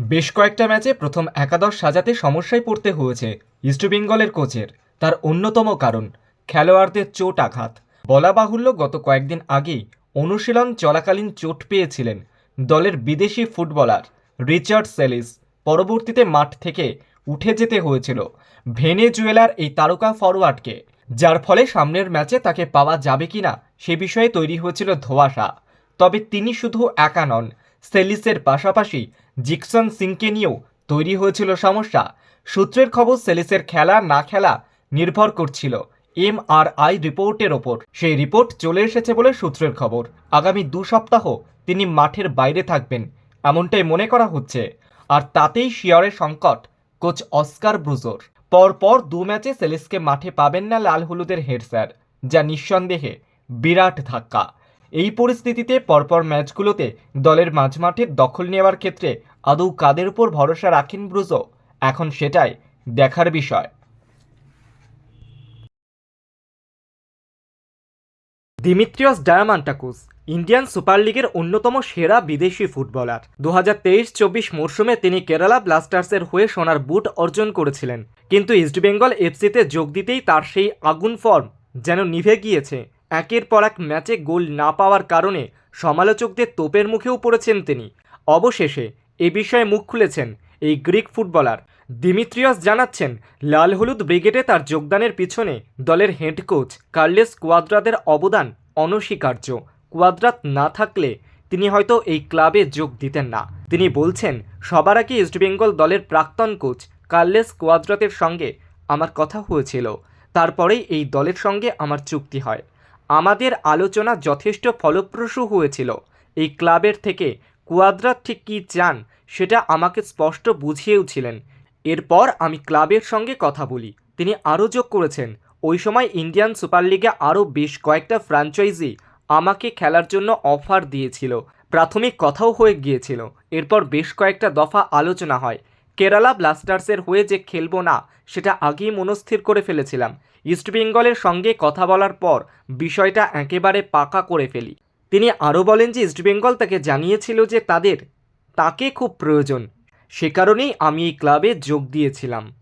বেশ কয়েকটা ম্যাচে প্রথম একাদশ সাজাতে সমস্যায় পড়তে হয়েছে ইস্টবেঙ্গলের কোচের। তার অন্যতম কারণ, খেলোয়াড়দের চোট আঘাত। বলা বাহুল্য, গত কয়েকদিন আগেই অনুশীলন চলাকালীন চোট পেয়েছিলেন দলের বিদেশি ফুটবলার রিচার্ড সেলিস। পরবর্তীতে মাঠ থেকে উঠে যেতে হয়েছিল ভেনেজুয়েলার এই তারকা ফরওয়ার্ডকে যার ফলে সামনের ম্যাচে তাকে পাওয়া যাবে কিনা সে বিষয়ে তৈরি হয়েছিল ধোঁয়াশা। তবে তিনি শুধু একা নন সেলিসের পাশাপাশি জিকসন সিংকে নিয়েও তৈরি হয়েছিল সমস্যা। সূত্রের খবর সেলিসের খেলা না খেলা নির্ভর করছিল এম আর আই রিপোর্টের ওপর। সেই রিপোর্ট চলে এসেছে বলে সূত্রের খবর। আগামী দু সপ্তাহ তিনি মাঠের বাইরে থাকবেন, এমনটাই মনে করা হচ্ছে। আর তাতেই শিয়রের সংকট, কোচ অস্কার ব্রুজোর। পরপর দু ম্যাচে সেলিসকে মাঠে পাবেন না লাল হলুদের হেড স্যার, যা নিঃসন্দেহে বিরাট ধাক্কা। এই পরিস্থিতিতে পরপর ম্যাচগুলোতে দলের মাঝমাঠের দখল নেওয়ার ক্ষেত্রে আদৌ কাদের উপর ভরসা রাখেন ব্রুজো? এখন সেটাই দেখার বিষয়। দিমিত্রিয়স ডায়ামান্টাকুস, ইন্ডিয়ান সুপার লিগের অন্যতম সেরা বিদেশি ফুটবলার। দু হাজার তেইশ চব্বিশ মরশুমে তিনি কেরালা ব্লাস্টার্সের হয়ে সোনার বুট অর্জন করেছিলেন। কিন্তু ইস্টবেঙ্গল এফসিতে যোগ দিতেই তার সেই আগুন ফর্ম যেন নিভে গিয়েছে। একের পর এক ম্যাচে গোল না পাওয়ার কারণে সমালোচকদের তোপের মুখেও পড়েছেন তিনি। অবশেষে এ বিষয়ে মুখ খুলেছেন এই গ্রিক ফুটবলার। দিমিত্রিয়স জানাচ্ছেন, লাল হলুদ ব্রিগেডে তার যোগদানের পিছনে দলের হেড কোচ কার্লেস কোয়াদ্রাদের অবদান অনস্বীকার্য। কোয়াদ্রাত না থাকলে তিনি হয়তো এই ক্লাবে যোগ দিতেন না। তিনি বলছেন, সবার আগে ইস্টবেঙ্গল দলের প্রাক্তন কোচ কার্লেস কোয়াদ্রাতের সঙ্গে আমার কথা হয়েছিল। তারপরেই এই দলের সঙ্গে আমার চুক্তি হয়। আমাদের আলোচনা যথেষ্ট ফলপ্রসূ হয়েছিল। এই ক্লাবের থেকে কুয়াদ্রাত ঠিক কী চান সেটা আমাকে স্পষ্ট বুঝিয়েওছিলেন এরপর আমি ক্লাবের সঙ্গে কথা বলি। তিনি আরও যোগ করেছেন, ওই সময় ইন্ডিয়ান সুপার লিগে আরও বেশ কয়েকটা ফ্র্যাঞ্চাইজি আমাকে খেলার জন্য অফার দিয়েছিল। প্রাথমিক কথাও হয়ে গিয়েছিল। এরপর বেশ কয়েকটা দফা আলোচনা হয়। কেরালা ব্লাস্টার্সের হয়ে যে খেলব না, সেটা আগেই মনস্থির করে ফেলেছিলাম। ইস্টবেঙ্গলের সঙ্গে কথা বলার পর বিষয়টা একেবারে পাকা করে ফেলি। তিনি আরও বলেন যে ইস্টবেঙ্গল তাকে জানিয়েছিল যে তাদের, তাকে খুব প্রয়োজন। সে কারণেই আমি এই ক্লাবে যোগ দিয়েছিলাম।